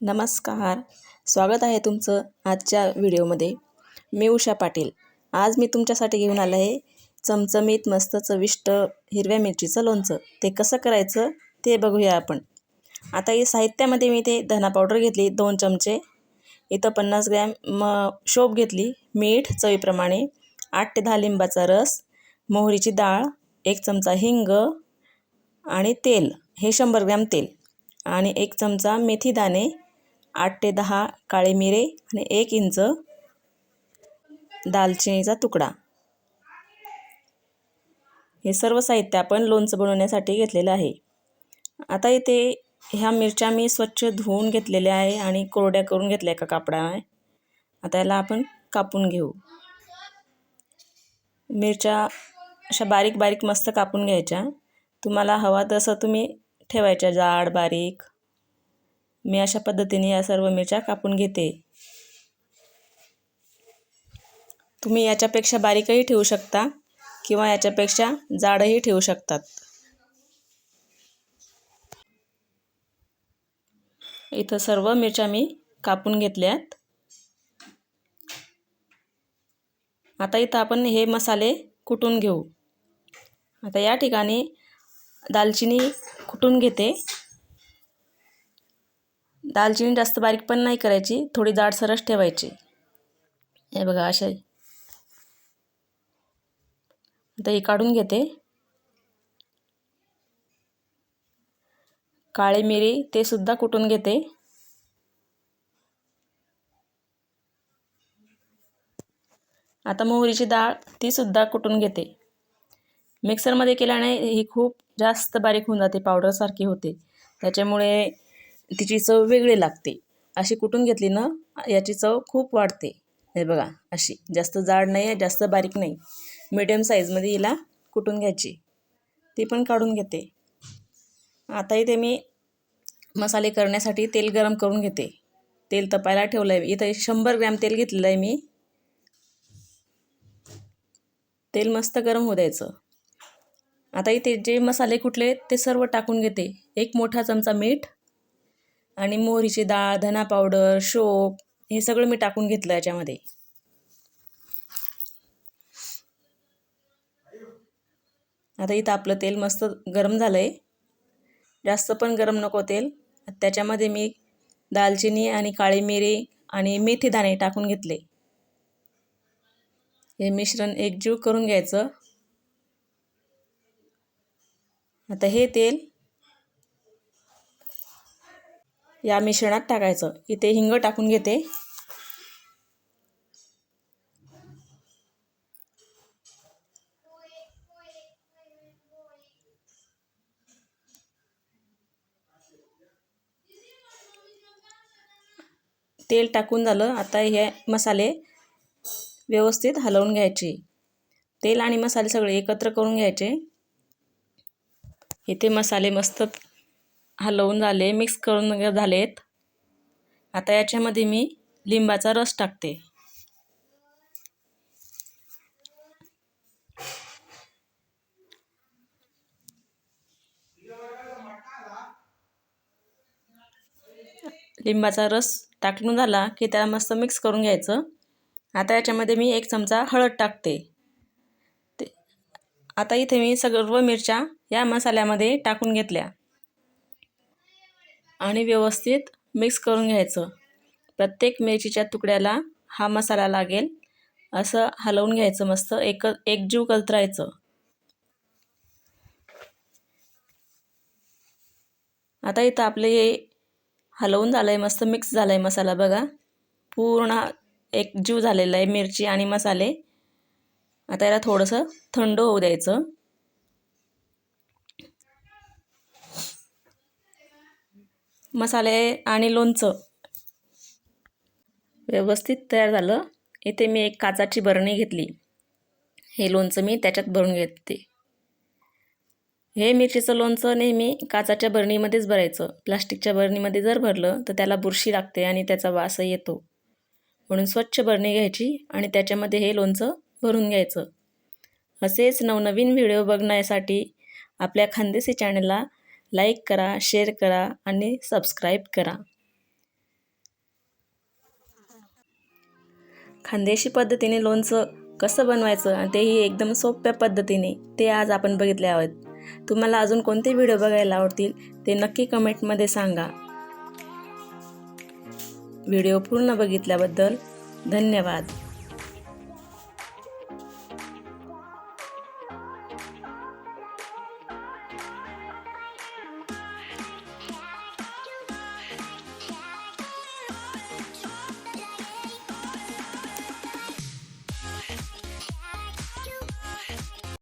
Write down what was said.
नमस्कार. स्वागत आहे तुमचं आजच्या व्हिडिओमध्ये. मी उषा पाटील. आज मी तुमच्यासाठी घेऊन आलं आहे चमचमीत मस्त चविष्ट हिरव्या मिरचीचं लोणचं. ते कसं करायचं ते बघूया आपण. आता हे साहित्यामध्ये मी ते धना पावडर घेतली दोन चमचे. इथं पन्नास ग्रॅम म शोप घेतली मीठ चवीप्रमाणे. आठ ते दहा लिंबाचा रस मोहरीची डाळ एक चमचा हिंग आणि तेल. हे शंभर ग्रॅम तेल. आणि एक चमचा मेथी दाणे आठ ते दहा काळे मिरे आणि एक इंच दालचिनीचा तुकडा. हे सर्व साहित्य आपण लोणचं बनवण्यासाठी घेतलेलं आहे. आता इथे ह्या मिरच्या मी स्वच्छ धुवून घेतलेल्या आहे आणि कोरड्या करून घेतल्या एका कापडाने. आता याला आपण कापून घेऊ. मिरच्या अशा बारीक बारीक मस्त कापून घ्यायच्या. तुम्हाला हवा तसं तुम्ही ठेवायच्या जाड बारीक. मी अशा पद्धतीने या सर्व मिरच्या कापून घेते. तुम्ही याच्यापेक्षा बारीकही ठेवू शकता किंवा याच्यापेक्षा जाडही ठेवू शकतात. इथं सर्व मिरच्या मी कापून घेतल्यात. आता इथं आपण हे मसाले कुटून घेऊ. आता या ठिकाणी दालचिनी कुटून घेते. दालचिनी जास्त बारीक पण नाही करायची थोडी जाडसरच ठेवायची. हे बघा अशा. आता ही काढून घेते. काळी मिरी ते सुद्धा कुटून घेते. आता मोहरीची डाळ ती सुद्धा कुटून घेते. मिक्सरमध्ये केल्याने ही खूप जास्त बारीक होऊन जाते पावडरसारखी होते. त्याच्यामुळे तिची चव वेगळी लागते. अशी कुटून घेतली ना याची चव खूप वाढते. हे बघा अशी. जास्त जाड नाही आहे जास्त बारीक नाही. मिडियम साईजमध्ये हिला कुटून घ्यायची? ती पण काढून घेते. आता इथे मी मसाले करण्यासाठी तेल गरम करून घेते. तेल तपायला ठेवलं आहे इथं शंभर ग्रॅम तेल घेतलेलं आहे मी. तेल मस्त गरम होऊ द्यायचं. आता इथे जे मसाले कुठले ते सर्व टाकून घेते. एक मोठा चमचा मीठ आणि मोहरीची डाळ धना पावडर शोप हे सगळं मी टाकून घेतलं याच्यामध्ये. आता इथं आपलं तेल मस्त गरम झालं आहे जास्त पण गरम नको तेल. त्याच्यामध्ये मी दालचिनी आणि काळी मिरी आणि मेथी दाणे टाकून घेतले. हे मिश्रण एकजीव करून घ्यायचं. आता हे तेल या मिश्रणात टाकायचं. इथे हिंग टाकून घेते. तेल टाकून झालं. आता हे मसाले व्यवस्थित हलवून घ्यायचे. तेल आणि मसाले सगळे एकत्र करून घ्यायचे. इथे मसाले मस्त हलवून झाले मिक्स करून झालेत. आता याच्यामध्ये मी लिंबाचा रस टाकते. लिंबाचा रस टाकून झाला की त्याला मस्त मिक्स करून घ्यायचं. आता याच्यामध्ये मी एक चमचा हळद टाकते. ते आता इथे मी सर्व मिरच्या या मसाल्यामध्ये टाकून घेतल्या. आणि व्यवस्थित मिक्स करून घ्यायचं. प्रत्येक मिरचीच्या तुकड्याला हा मसाला लागेल. असं हलवून घ्यायचं मस्त. एक एकजीव कलतरायचं आता इथं आपले हे हलवून झालं आहे मस्त. मिक्स झालं आहे मसाला बघा. पूर्ण एकजीव झालेला आहे मिरची आणि मसाले. आता याला थोडंसं थंड होऊ द्यायचं. मसाले आणि लोणचं. व्यवस्थित तयार झालं. इथे मी एक काचाची बरणी घेतली. हे लोणचं मी त्याच्यात भरून घेते. हे मिरचीचं लोणचं नेहमी काचाच्या बरणीमध्येच भरायचं. प्लास्टिकच्या बरणीमध्ये जर भरलं तर त्याला बुरशी लागते आणि त्याचा वास येतो. म्हणून स्वच्छ बरणी घ्यायची आणि त्याच्यामध्ये हे लोणचं भरून घ्यायचं. असेच नवनवीन व्हिडिओ बघण्यासाठी आपल्या खानदेसी चॅनलला लाईक करा शेअर करा आणि सबस्क्राईब करा. खानदेशी पद्धतीने लोणचं कसं बनवायचं आणि तेही एकदम सोप्या पद्धतीने ते आज आपण बघितले आहोत. तुम्हाला अजून कोणते व्हिडिओ बघायला आवडतील ते नक्की कमेंटमध्ये सांगा. व्हिडिओ पूर्ण बघितल्याबद्दल धन्यवाद.